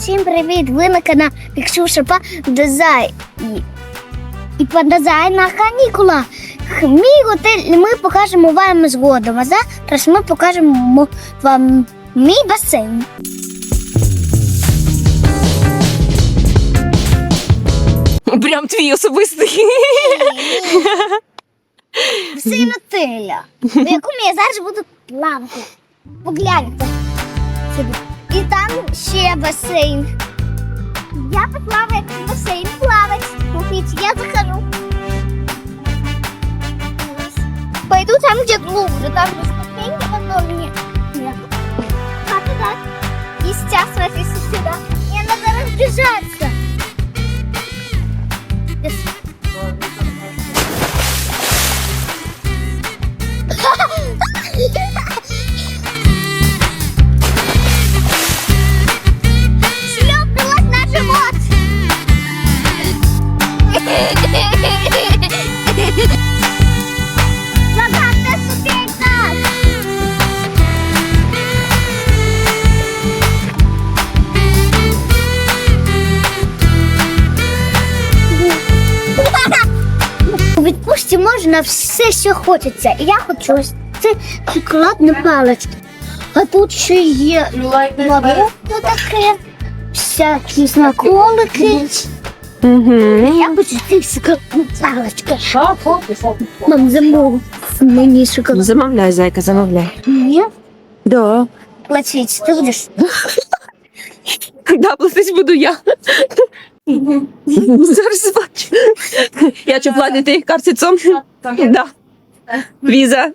Всім привіт! Ви на каналі Ксюша Па Дизайн. І, по дизайн на канікулах. Х, Мій готель ми покажемо вам згодом. А зараз ми покажемо вам мій басейн. Прям твій особистий. Басейн отеля, в якому я зараз буду плавати. Погляньте. Ще басейн. Я поплаваю в басейн плавать. Смотрите, я захожу. Пойду там, где глубже, там где ступеньки, потом нет. Нет. А туда. И сейчас смотрите сюда. Мне надо разбежаться. Можна все, що хочеться. І я хочу ось це шоколадну паличку. А тут ще є морозиво таке, всякі смаколики. Угу. Я хочу ці шоколадні палички. Мам, замов мені шоколад. Замовляй, зайка, замовляй. Ні? Да. Платить, ти будеш? Да, платить буду я. Зараз бачу. Я що платити картицом? Да. Віза.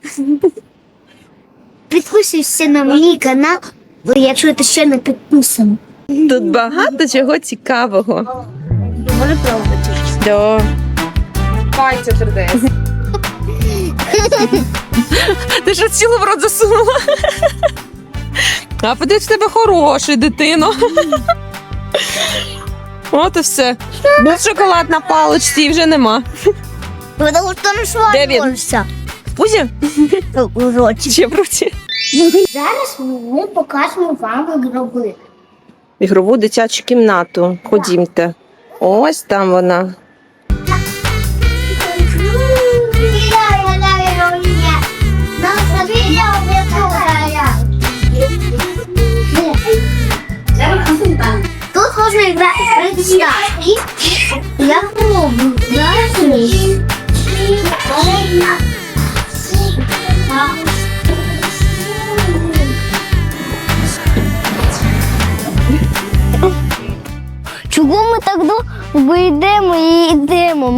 Підписуйся на мій канал, бо якщо ти ще не підписаний. Тут багато чого цікавого. Може пробувати. Да. Пальця тридес. Ти ж цілу в рот засунула. А подивись, в тебе хороший, дитино. От і все. Був шоколад на паличці і вже нема. Потому що не Де він? Пузі? У роті. Ще в руці. Зараз ми покажемо вам гроби. Ігрову дитячу кімнату. Ходімте. Ось там вона.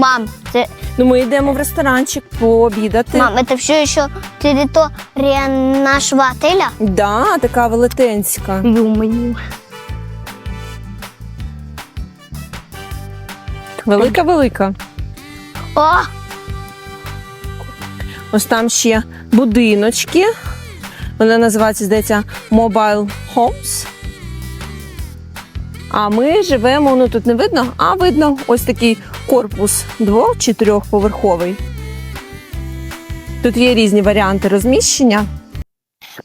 Мам? Це Ну, ми йдемо в ресторанчик пообідати. мам, це все ще територія нашого отеля? Да, така велетенська. Юмою. Велика-велика. О, Ось там ще будиночки. Вона називається, здається, Mobile Homes. А ми живемо, ну тут не видно, а видно ось такий корпус двох чи трьохповерховий. Тут є різні варіанти розміщення.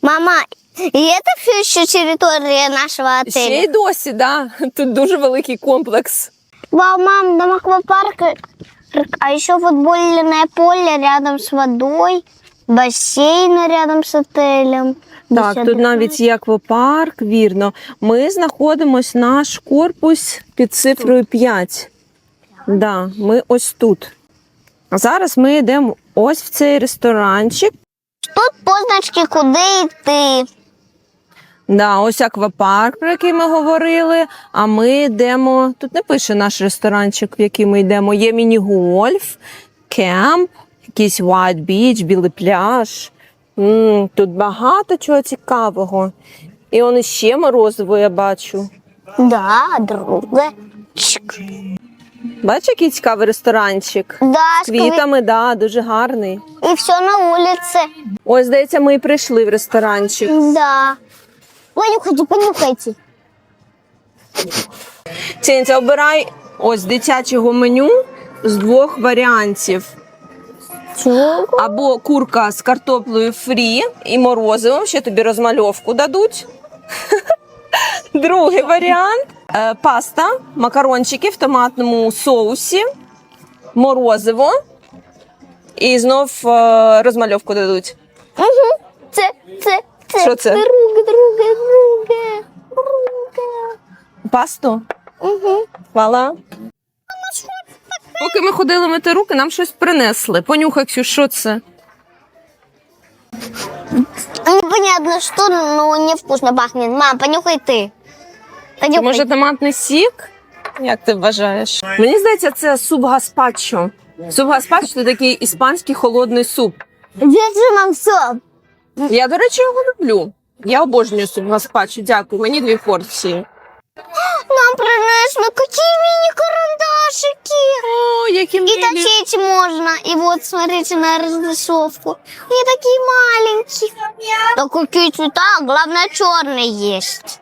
мама, і це все ще територія нашого Ще й досі, да. Тут дуже великий комплекс. Вау, мам, там аквапарк, а еще футбольное поле рядом с водой, бассейн рядом с отелем. Так, тут навіть є аквапарк, вірно. Ми знаходимось наш корпус під цифрою 5. Да, ми ось тут. А зараз ми йдемо ось в цей ресторанчик. Тут позначки, куди йти. Да, ось аквапарк, про який ми говорили. А ми йдемо. Тут не пише наш ресторанчик, в який ми йдемо. Є міні-гольф, кемп, якийсь white beach, білий пляж. м тут багато чого цікавого. І он іще морозиво я бачу. Да, друге. Чик. Бачиш, який цікавий ресторанчик? Да, З квітами, да, дуже гарний. И все на улице. Ось, здається, ми і прийшли в ресторанчик. Да. Понюхайте, понюхайте. Цінця, обирай ось дитячого меню з двох варіантів. Або курка з картоплею фрі і морозивом, ще тобі розмальовку дадуть. Другий варіант Е, паста, макарончики в томатному соусі, морозиво і знов е, розмальовку дадуть. Угу. Це, це, це. Що це? Друге, друге. Друге. Пасту? Угу. Хвала. Поки ми ходили мити руки, нам щось принесли. Понюхай, Ксю, що це? Непонятно что, но невкусно пахнет. Мам, понюхай ты. Понюхай. Може, томатний сік? Як ти вважаєш? Мені здається, це суп гаспачо. Суп гаспачо це такий іспанський холодний суп. Держи, мам, все. Я, до речі, його люблю. Я обожнюю суп гаспачо. Дякую. Мені дві порції. Нам принесли какие мини-карандашики О, які И милі. точить можно. И вот, смотрите на разрисовку. И такие маленькие. Да какие цвета, главное черный есть.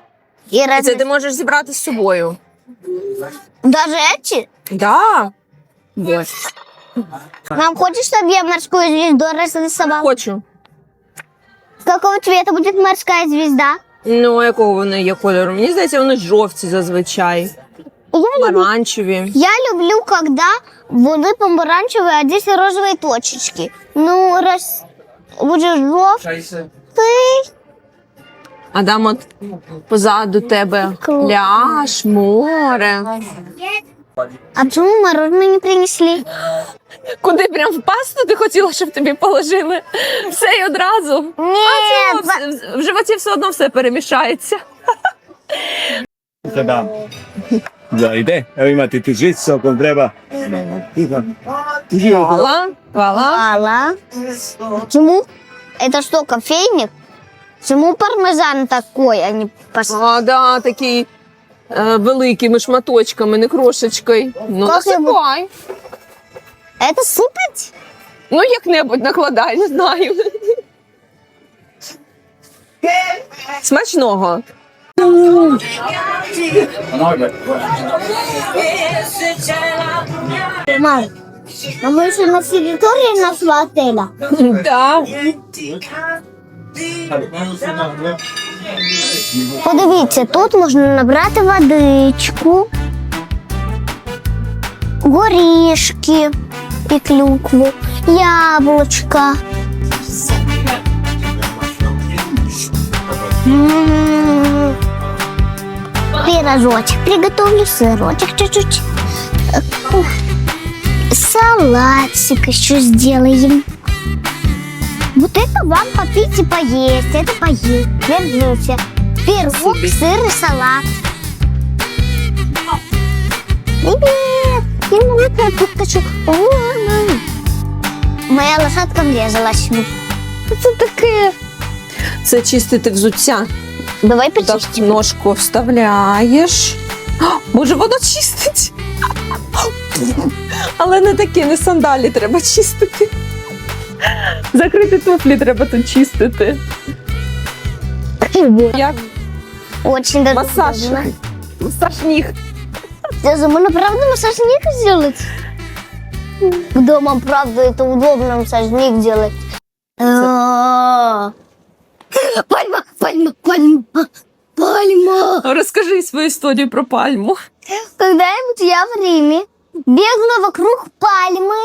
И І раз... Це ти можеш зібрати з собою. Даже эти? Да. Ось. Мам, хочешь, чтобы я морскую звезду разрисовала? Хочу. Какого цвета будет морская звезда? Ну, якого вони є кольору? Мені здається, вони жовті зазвичай. Я люблю, Помаранчеві. я люблю, когда вони помаранчевые, а здесь розовые точечки. Ну, раз будет желтый, А там от позаду тебе Клас. пляж, море. а почему мороженое не принесли? Куди прям в пасту ти хотіла, щоб тобі положили? Все і одразу. Нет, А чого? В- в животі все одно все перемішається. Treba. Da ide, evo imate tu žicu ako vam treba. Tiho. Tiho. Вала, вала. Алла. Почему? Это что, кофейник? Почему пармезан такой, а не пос... А, да, такий е, великими шматочками, не крошечкою. Ну, Як я бу- насипай. Это сыпать? Ну, як-небудь накладай, не знаю. Смачного. Мам, а мы еще на территории нашего отеля. Да. Подивіться, тут можна набрати водичку, горішки і клюкву, яблучка. М, Пирожочек приготовлю, сырочек чуть-чуть. Салатик еще сделаем. Вот это вам попить и поесть, это поесть. Держите. Пирог, сыр и салат. Привет! Немного курточек. Моя лошадка врезалась. Це таке. Це чистити взуття. Давай Так, почистимо. ножку вставляєш. О, Боже, воно чистить. Але не такі, не сандалі треба чистити. Закрити туфлі треба тут чистити. Як Очень даже масаж. удобно. Масаж ніг. Даже можно правда массаж ник сделать? Дома, правда, это удобно массаж ник делать. Пальма, пальма, пальма, пальма. Розкажи свою історію про пальму. Когда-нибудь я в Риме бегала вокруг пальмы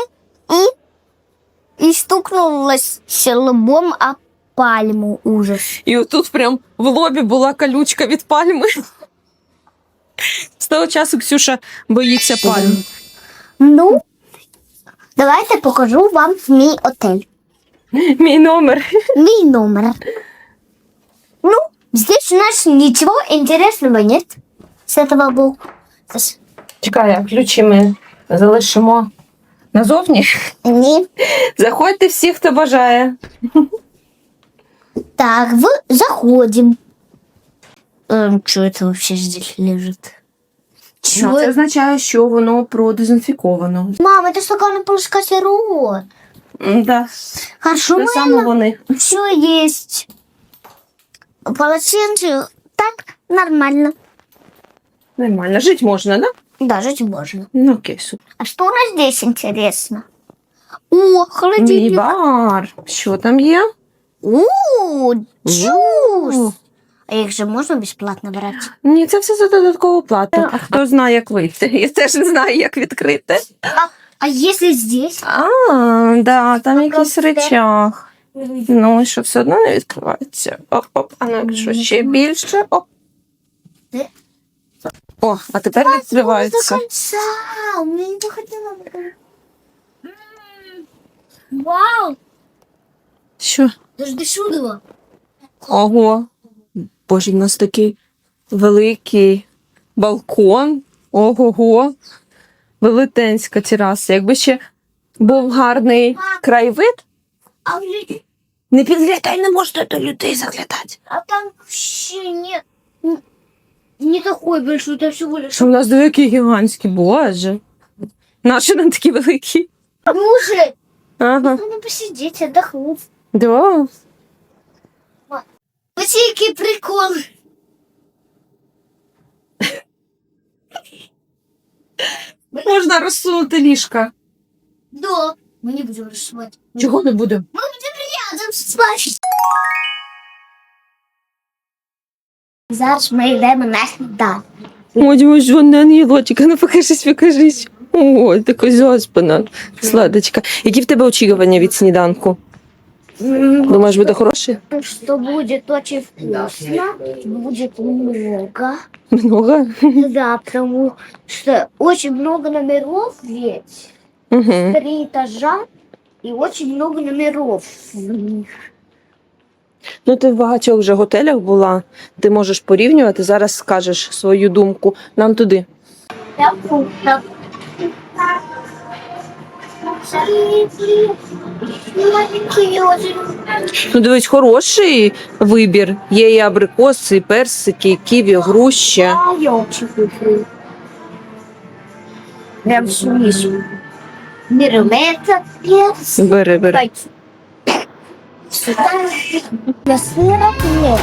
и, и стукнулась лбом о пальму. Ужас. І отут прям в лобі була колючка від пальми. З того часу Ксюша боїться пальм. Ну, давайте покажу вам мій отель. Мій номер. Мій номер. Ну, здесь у нас ничего интересного нет. С этого боку. С- Чекай, а ключі ми залишимо назовні. Ні. Заходьте всі, хто бажає. Так, в заходим. Эм, что это вообще здесь лежит? Чего? Це означає, що воно продезінфіковано. Мам, это стакан полускатеру. Да. Хорошо, Те саме вони. все есть. Полотенце так нормально. Нормально. Жити можна, да? Да, жить можно. Ну окей, супер. А что у нас здесь интересно? О, холодильник. Мій бар. Що там є? О, джус. А їх же можна безплатно брати? Ні, це все за додаткову плату. А хто знає, як вийти? Я теж не знаю, як відкрити. А якщо здесь? А, да, там якийсь речах. Ну, що все одно не відкривається. Оп-оп, а ну якщо ще більше. Оп. О, а тепер відкривається. Не. Вау! Що? Даже дешево. Ого. Боже, в нас такий великий балкон. Ого-го. Велетенська тераса. Якби ще був гарний краєвид, А, в лю- не підглядай, не можна до людей заглядати. а там вообще нет. Не такой большой, это всего лишь. Що в нас великий гігантський, боже. Наші нам такі великі. Мужик, Ага. надо посидеть, отдохнуть. Да. Вот який прикол. Можна розсунути ліжка. Да. Мы не будем рисовать. Чого не будемо? Мы будем рядом спать. Зараз ми йдемо на сніданок. Ой, ось вона ангелочка, ну покажись, покажись. Ой, така заспана, сладочка. Які в тебе очікування від сніданку? Думаєш, буде хороший? Что будет очень вкусно, будет много. Много? Да, потому что очень много номеров ведь. Угу. Три этажа и очень много номеров в них. Ну, ти в багатьох вже готелях була. Ти можеш порівнювати. Зараз скажеш свою думку. Нам туди. Я. Ну, дивись, хороший вибір. Є і абрикоси, і персики, і ківі, груща. Я. Всю миссу. Берем это, перец. Бери, бери. Давайте. Сюда. Я сыра нет.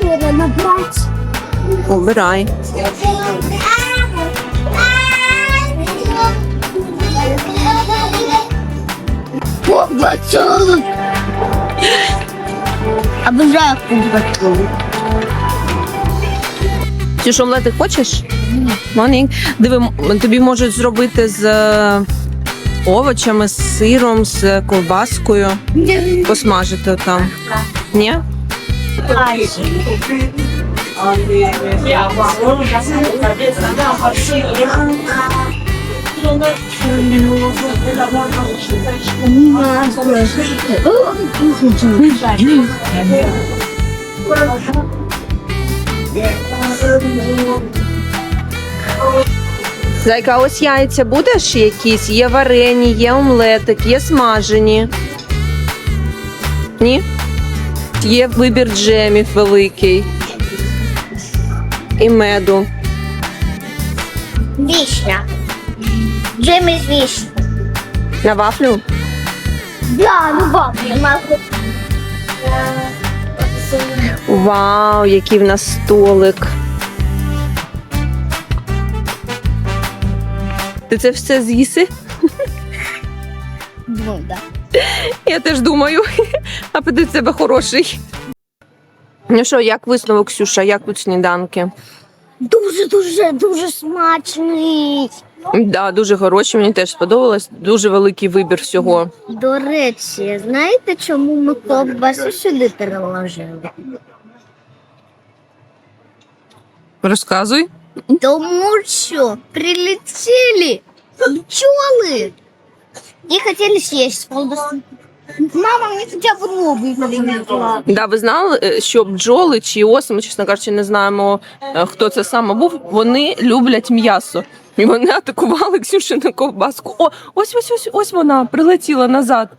Сыра набрать. Обирай. Кубатон. Обожаю кубатон. Ці ж омлети хочеш? Вони. Диви, тобі можуть зробити з е, овочами, з сиром, з ковбаскою. Посмажити там. Ні? Зайка, ось яйця будеш якісь? Є варені, є омлетик, є смажені. Ні? Є вибір джемів великий. І меду. Вишня. Джем из вишни. На вафлю? Да, ну я могу. Вау, який в нас столик. Ти це все з'їси? Ну, да. Я теж думаю. Апетит в тебе хороший. Ну що, як висновок, Ксюша, як тут сніданки? Дуже, дуже, дуже смачний. Да, дуже хороші, мені теж сподобалось. Дуже великий вибір всього. До речі, знаєте, чому ми ковбасу сюди переложили? Розказуй. Тому що прилетіли пчоли і хотіли з'їсти колбасу. Мама, мені хоча б ногу принесла. Да, ви знали, е, що бджоли чи оси, ми, чесно кажучи, не знаємо, е, хто це саме був. Вони люблять м'ясо. І вони атакували Ксюшину ковбаску. О, ось ось ось ось вона прилетіла назад.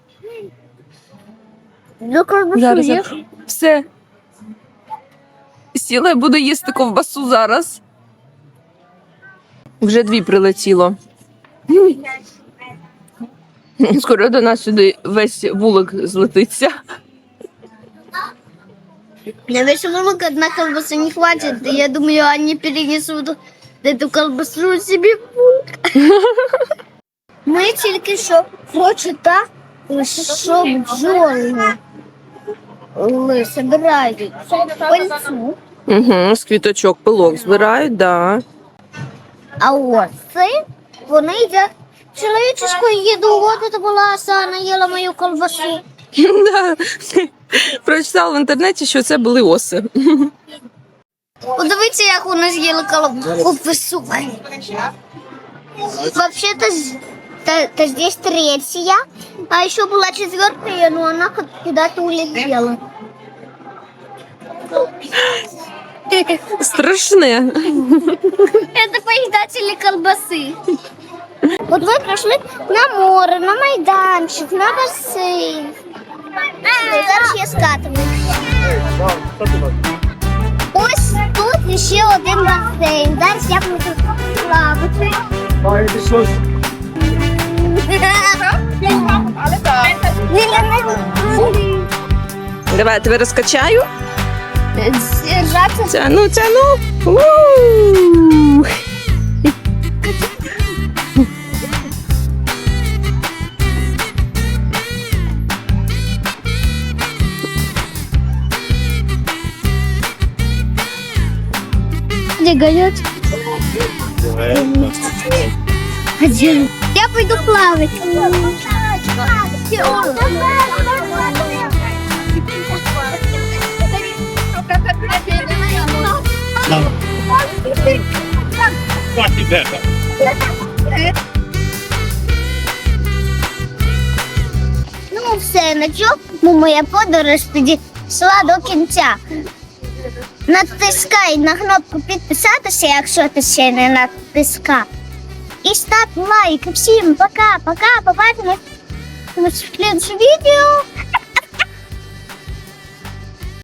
Ну, ковбасу Зараз все. Сіла і буду їсти ковбасу зараз. Вже дві прилетіло. Скоро до нас сюди весь вулик злетиться. На весь вулок одна колбаса не хватит. Я думаю, они перенесут эту колбасу себе в вулок. Ми тільки що прочитали, що бджоли збирають пильцю. Угу, з квіточок пилок збирають, да. А ось це вони їдять чоловіческую їду. Вот это була Асана, їла мою колбасу. Да. Прочитала в інтернеті, що це були оси. Подивіться, як вони з'їли колбасу. Вообще-то з- то, то здесь третья, а еще была четвертая, но она как- куда-то улетела. Страшне. Это поедатели колбасы. Вот вы пришли на море, на майданчик, на бассейн. Зараз я скатываю. Ось тут ще один басейн. Зараз я буду плавати. Давай, я тебе розкачаю. Держаться. Тяну, тяну. Двигают. Один. Я пойду плавать. Ну, все, на чому моя подорож тоді йшла до кінця. Натискай на кнопку підписатися, якщо ти ще не натискав. І став лайк. Всім пока, пока, побачимось в слідчому відео.